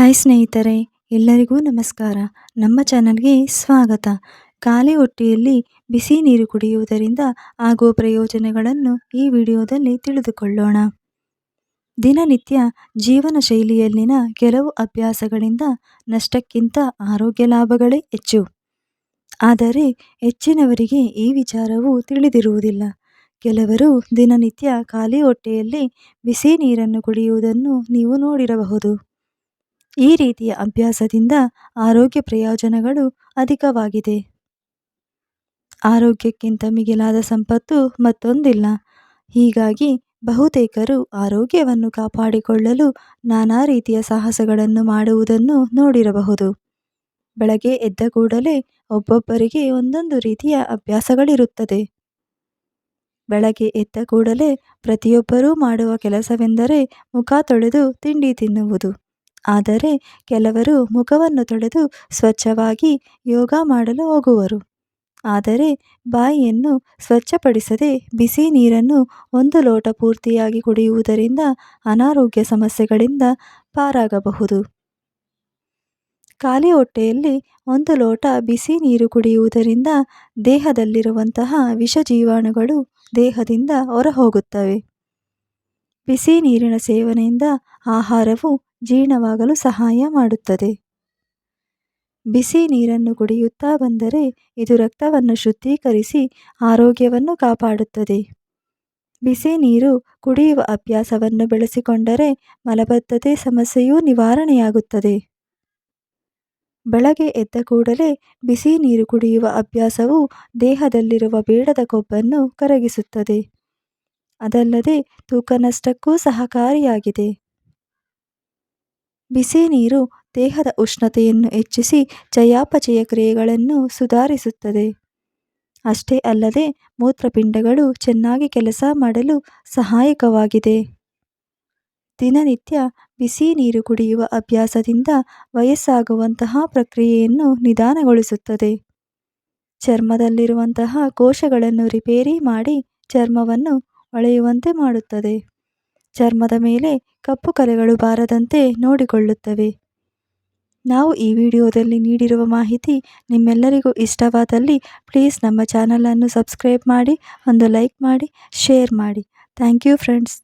Hi ಸ್ನೇಹಿತರೆ, ಎಲ್ಲರಿಗೂ ನಮಸ್ಕಾರ. ನಮ್ಮ ಚಾನಲ್ಗೆ ಸ್ವಾಗತ. ಖಾಲಿ ಹೊಟ್ಟೆಯಲ್ಲಿ ಬಿಸಿ ನೀರು ಕುಡಿಯುವುದರಿಂದ ಆಗುವ ಪ್ರಯೋಜನಗಳನ್ನು ಈ ವಿಡಿಯೋದಲ್ಲಿ ತಿಳಿದುಕೊಳ್ಳೋಣ. ದಿನನಿತ್ಯ ಜೀವನ ಶೈಲಿಯಲ್ಲಿನ ಕೆಲವು ಅಭ್ಯಾಸಗಳಿಂದ ನಷ್ಟಕ್ಕಿಂತ ಆರೋಗ್ಯ ಲಾಭಗಳೇ ಹೆಚ್ಚು. ಆದರೆ ಹೆಚ್ಚಿನವರಿಗೆ ಈ ವಿಚಾರವು ತಿಳಿದಿರುವುದಿಲ್ಲ. ಕೆಲವರು ದಿನನಿತ್ಯ ಖಾಲಿ ಹೊಟ್ಟೆಯಲ್ಲಿ ಬಿಸಿ ನೀರನ್ನು ಕುಡಿಯುವುದನ್ನು ನೀವು ನೋಡಿರಬಹುದು. ಈ ರೀತಿಯ ಅಭ್ಯಾಸದಿಂದ ಆರೋಗ್ಯ ಪ್ರಯೋಜನಗಳು ಅಧಿಕವಾಗಿದೆ. ಆರೋಗ್ಯಕ್ಕಿಂತ ಮಿಗಿಲಾದ ಸಂಪತ್ತು ಮತ್ತೊಂದಿಲ್ಲ. ಹೀಗಾಗಿ ಬಹುತೇಕರು ಆರೋಗ್ಯವನ್ನು ಕಾಪಾಡಿಕೊಳ್ಳಲು ನಾನಾ ರೀತಿಯ ಸಾಹಸಗಳನ್ನು ಮಾಡುವುದನ್ನು ನೋಡಿರಬಹುದು. ಬೆಳಗ್ಗೆ ಎದ್ದ ಕೂಡಲೇ ಒಬ್ಬೊಬ್ಬರಿಗೆ ಒಂದೊಂದು ರೀತಿಯ ಅಭ್ಯಾಸಗಳಿರುತ್ತದೆ. ಬೆಳಗ್ಗೆ ಎದ್ದ ಕೂಡಲೇ ಪ್ರತಿಯೊಬ್ಬರೂ ಮಾಡುವ ಕೆಲಸವೆಂದರೆ ಮುಖ ತೊಳೆದು ತಿಂಡಿ ತಿನ್ನುವುದು. ಆದರೆ ಕೆಲವರು ಮುಖವನ್ನು ತೊಳೆದು ಸ್ವಚ್ಛವಾಗಿ ಯೋಗ ಮಾಡಲು ಹೋಗುವರು. ಆದರೆ ಬಾಯಿಯನ್ನು ಸ್ವಚ್ಛಪಡಿಸದೆ ಬಿಸಿ ನೀರನ್ನು ಒಂದು ಲೋಟ ಪೂರ್ತಿಯಾಗಿ ಕುಡಿಯುವುದರಿಂದ ಅನಾರೋಗ್ಯ ಸಮಸ್ಯೆಗಳಿಂದ ಪಾರಾಗಬಹುದು. ಖಾಲಿ ಹೊಟ್ಟೆಯಲ್ಲಿ ಒಂದು ಲೋಟ ಬಿಸಿ ನೀರು ಕುಡಿಯುವುದರಿಂದ ದೇಹದಲ್ಲಿರುವಂತಹ ವಿಷ ಜೀವಾಣುಗಳು ದೇಹದಿಂದ ಹೊರಹೋಗುತ್ತವೆ. ಬಿಸಿ ನೀರಿನ ಸೇವನೆಯಿಂದ ಆಹಾರವು ಜೀರ್ಣವಾಗಲು ಸಹಾಯ ಮಾಡುತ್ತದೆ. ಬಿಸಿ ನೀರನ್ನು ಕುಡಿಯುತ್ತಾ ಬಂದರೆ ಇದು ರಕ್ತವನ್ನು ಶುದ್ಧೀಕರಿಸಿ ಆರೋಗ್ಯವನ್ನು ಕಾಪಾಡುತ್ತದೆ. ಬಿಸಿ ನೀರು ಕುಡಿಯುವ ಅಭ್ಯಾಸವನ್ನು ಬೆಳೆಸಿಕೊಂಡರೆ ಮಲಬದ್ಧತೆ ಸಮಸ್ಯೆಯೂ ನಿವಾರಣೆಯಾಗುತ್ತದೆ. ಬೆಳಗ್ಗೆ ಎದ್ದ ಕೂಡಲೇ ಬಿಸಿ ನೀರು ಕುಡಿಯುವ ಅಭ್ಯಾಸವು ದೇಹದಲ್ಲಿರುವ ಬೇಡದ ಕೊಬ್ಬನ್ನು ಕರಗಿಸುತ್ತದೆ. ಅದಲ್ಲದೆ ತೂಕ ನಷ್ಟಕ್ಕೂ ಸಹಕಾರಿಯಾಗಿದೆ. ಬಿಸಿ ನೀರು ದೇಹದ ಉಷ್ಣತೆಯನ್ನು ಹೆಚ್ಚಿಸಿ ಚಯಾಪಚಯ ಕ್ರಿಯೆಗಳನ್ನು ಸುಧಾರಿಸುತ್ತದೆ. ಅಷ್ಟೇ ಅಲ್ಲದೆ ಮೂತ್ರಪಿಂಡಗಳು ಚೆನ್ನಾಗಿ ಕೆಲಸ ಮಾಡಲು ಸಹಾಯಕವಾಗಿದೆ. ದಿನನಿತ್ಯ ಬಿಸಿ ನೀರು ಕುಡಿಯುವ ಅಭ್ಯಾಸದಿಂದ ವಯಸ್ಸಾಗುವಂತಹ ಪ್ರಕ್ರಿಯೆಯನ್ನು ನಿಧಾನಗೊಳಿಸುತ್ತದೆ. ಚರ್ಮದಲ್ಲಿರುವಂತಹ ಕೋಶಗಳನ್ನು ರಿಪೇರಿ ಮಾಡಿ ಚರ್ಮವನ್ನು ಹೊಳೆಯುವಂತೆ ಮಾಡುತ್ತದೆ. ಚರ್ಮದ ಮೇಲೆ ಕಪ್ಪು ಕಲೆಗಳು ಬಾರದಂತೆ ನೋಡಿಕೊಳ್ಳುತ್ತವೆ. ನಾವು ಈ ವಿಡಿಯೋದಲ್ಲಿ ನೀಡಿರುವ ಮಾಹಿತಿ ನಿಮ್ಮೆಲ್ಲರಿಗೂ ಇಷ್ಟವಾದಲ್ಲಿ ಪ್ಲೀಸ್ ನಮ್ಮ ಚಾನಲನ್ನು ಸಬ್ಸ್ಕ್ರೈಬ್ ಮಾಡಿ, ಒಂದು ಲೈಕ್ ಮಾಡಿ, ಶೇರ್ ಮಾಡಿ. Thank you friends.